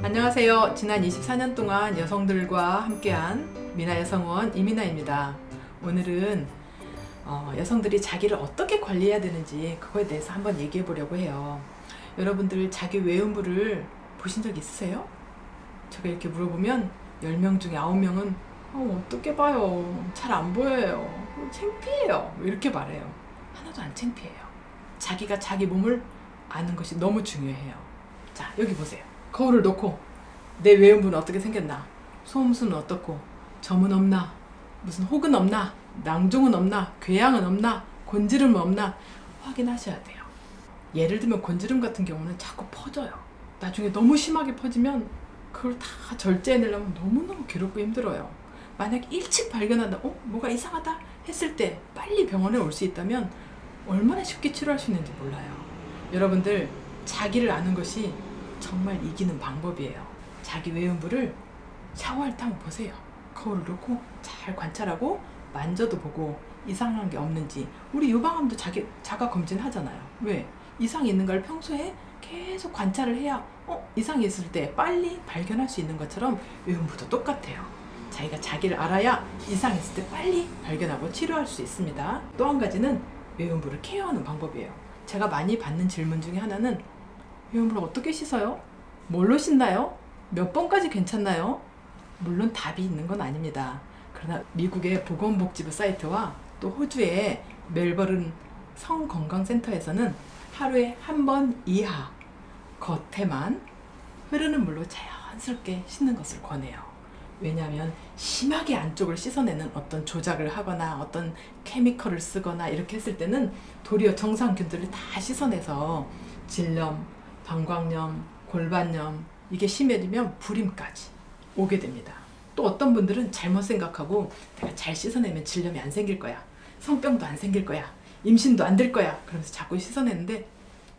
안녕하세요. 지난 24년 동안 여성들과 함께한 미나 여성원 이미나입니다. 오늘은 어, 여성들이 자기를 어떻게 관리해야 되는지 그거에 대해서 한번 얘기해 보려고 해요. 여러분들 자기 외음부를 보신 적 있으세요? 제가 이렇게 물어보면 10명 중에 9명은 어, 어떻게 봐요? 잘 안 보여요. 창피해요. 이렇게 말해요. 하나도 안 창피해요. 자기가 자기 몸을 아는 것이 너무 중요해요. 자, 여기 보세요. 거울을 놓고 내 외음부는 어떻게 생겼나? 소음수는 어떻고? 점은 없나? 무슨 혹은 없나? 낭종은 없나? 궤양은 없나? 곤지름은 없나? 확인하셔야 돼요. 예를 들면 곤지름 같은 경우는 자꾸 퍼져요. 나중에 너무 심하게 퍼지면 그걸 다 절제해내려면 너무너무 괴롭고 힘들어요. 만약 일찍 발견한다, 어? 뭐가 이상하다? 했을 때 빨리 병원에 올 수 있다면 얼마나 쉽게 치료할 수 있는지 몰라요. 여러분들, 자기를 아는 것이 정말 이기는 방법이에요. 자기 외음부를 샤워할 때 한번 보세요. 거울을 놓고 잘 관찰하고 만져도 보고 이상한 게 없는지 우리 유방암도 자기 자가 검진 하잖아요. 왜? 이상이 있는 걸 평소에 계속 관찰을 해야 어 이상이 있을 때 빨리 발견할 수 있는 것처럼 외음부도 똑같아요. 자기가 자기를 알아야 이상 있을 때 빨리 발견하고 치료할 수 있습니다. 또 한 가지는 외음부를 케어하는 방법이에요. 제가 많이 받는 질문 중에 하나는 외음부를 어떻게 씻어요? 뭘로 씻나요? 몇 번까지 괜찮나요? 물론 답이 있는 건 아닙니다. 그러나 미국의 보건복지부 사이트와 또 호주의 멜버른 성건강센터에서는 하루에 한 번 이하 겉에만 흐르는 물로 자연스럽게 씻는 것을 권해요. 왜냐하면 심하게 안쪽을 씻어내는 어떤 조작을 하거나 어떤 케미컬을 쓰거나 이렇게 했을 때는 도리어 정상균들을 다 씻어내서 질염, 방광염, 골반염 이게 심해지면 불임까지 오게 됩니다. 또 어떤 분들은 잘못 생각하고 내가 잘 씻어내면 질염이 안 생길 거야. 성병도 안 생길 거야. 임신도 안 될 거야. 그러면서 자꾸 씻어내는데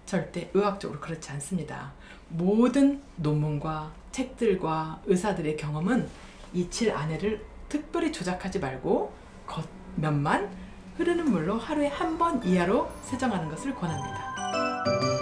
절대 의학적으로 그렇지 않습니다. 모든 논문과 책들과 의사들의 경험은 이칠 안에를 특별히 조작하지 말고 겉면만 흐르는 물로 하루에 한 번 이하로 세정하는 것을 권합니다.